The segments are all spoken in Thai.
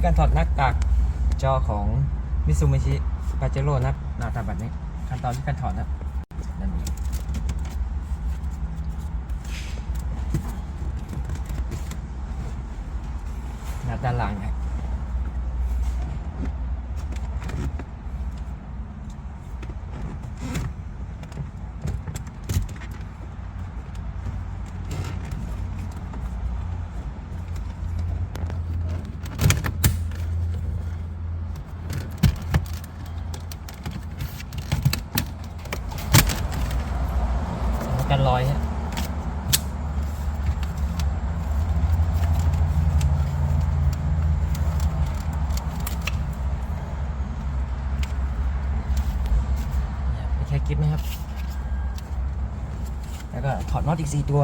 ีการถอดหน้ากากจอของมิซูมิชิปาเจโร่นะหน้าตาแบบนี้ขั้นตอนที่การถอดนะนั่นเองหน้าด้านหลังนะ กันลอยฮะแค่กิ๊บนะครับ แล้วก็ถอดน็อตอีก 4 ตัว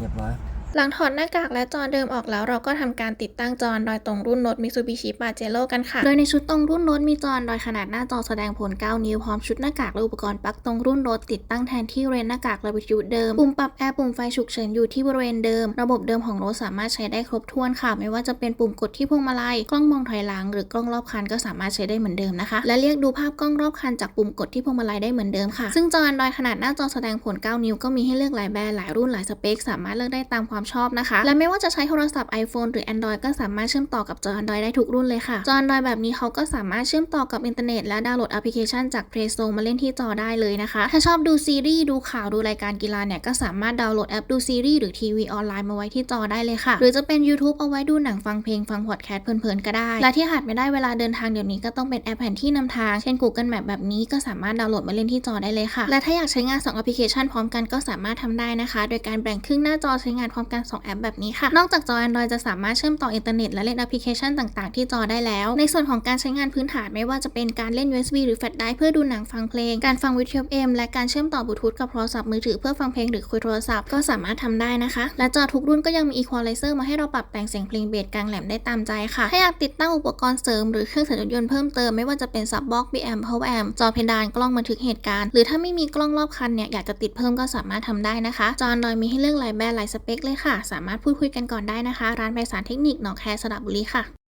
เรียบร้อย หลังถอดหน้ากากและจอเดิมออกแล้วเราก็ทำการติดตั้งจอ Android ตรงรุ่นโน้ต Mitsubishi Pajero กันค่ะ โดยในชุดตรงรุ่นโน้ตมีจอ Android ขนาดหน้าจอแสดงผล 9 นิ้วพร้อมชุดหน้ากากและอุปกรณ์ปลั๊กตรงรุ่นโน้ตติดตั้งแทนที่เรนหน้ากากและวิทยุเดิม ปุ่มปรับแอร์ปุ่มไฟฉุกเฉินอยู่ที่บริเวณเดิม ระบบเดิมของโน้ตสามารถใช้ได้ครบถ้วนค่ะ ไม่ว่าจะเป็นปุ่มกดที่พวงมาลัย กล้องมองถอยหลังหรือกล้องรอบคันก็สามารถใช้ได้เหมือนเดิมนะคะ และเรียกดูภาพกล้องรอบคันจากปุ่มกดที่พวงมาลัยได้เหมือนเดิมค่ะ ซึ่งจอ Android ขนาดหน้าจอแสดงผล 9 นิ้วก็มีให้เลือกหลายแบรนด์หลายรุ่นหลายสเปค สามารถเลือกได้ตามความชอบนะคะ และไม่ว่าจะใช้โทรศัพท์ iPhone หรือ Android ก็สามารถเชื่อมต่อกับจอ Android ได้ทุกรุ่นเลยค่ะ จอ Android แบบนี้เขาก็สามารถเชื่อมต่อกับอินเทอร์เน็ตและดาวน์โหลดแอปพลิเคชันจาก Play Store มาเล่นที่จอได้เลยนะคะ ถ้าชอบดูซีรีส์ดูข่าวดูรายการกีฬาเนี่ยก็สามารถดาวน์โหลดแอปดูซีรีส์หรือทีวีออนไลน์มาไว้ที่จอได้เลยค่ะ หรือจะเป็น YouTube เอาไว้ดูหนังฟังเพลงฟังพอดแคสต์เพลินๆก็ได้ และที่ขาดไม่ได้เวลาเดินทางเดี๋ยวนี้ก็ต้องเป็นแอปแผนที่นำทาง เช่น Google Map แบบนี้ก็สามารถดาวน์โหลดมาเล่นที่จอได้เลยค่ะ และถ้าอยากใช้งานสองแอปพลิเคชันพร้อมกันก็สามารถทำได้นะคะ โดยการแบ่งครึ่งหน้าจอใช้งานพร้อมกันสองแอปแบบนี้ค่ะ นอกจากจอ Android จะสามารถเชื่อมต่ออินเทอร์เน็ตและเล่นแอปพลิเคชันต่างๆ ที่จอได้แล้ว ในส่วนของการใช้งานพื้นฐานไม่ว่าจะเป็นการเล่น USB หรือแฟลชไดร์เพื่อดูหนังฟังเพลง การฟังวิทยุ FM และการเชื่อมต่อบลูทูธกับโทรศัพท์มือถือเพื่อฟังเพลงหรือคุยโทรศัพท์ก็สามารถทำได้นะคะ และจอทุกรุ่นก็ยังมี Equalizer มาให้เราปรับแต่งเสียงเพลงเบสกลางแหลมได้ตามใจค่ะถ้าอยากติดตั้งอุปกรณ์เสริมหรือเครื่องเสียงรถยนต์เพิ่มเติมไม่ว่าจะเป็นซับบ็อก BM Power Amp จอเพดานกล้องบันทึกเหตุการณ์ หรือถ้าไม่มีกล้องรอบคันเนี่ยอยากจะติดเพิ่มก็สามารถทำได้นะคะจอ Android มีให้เลือกหลายแบรนด์หลายสเปคเลยค่ะ สามารถพูดคุยกันก่อนได้นะคะ ร้านไพศาลเทคนิคหนองแคสระบุรีค่ะ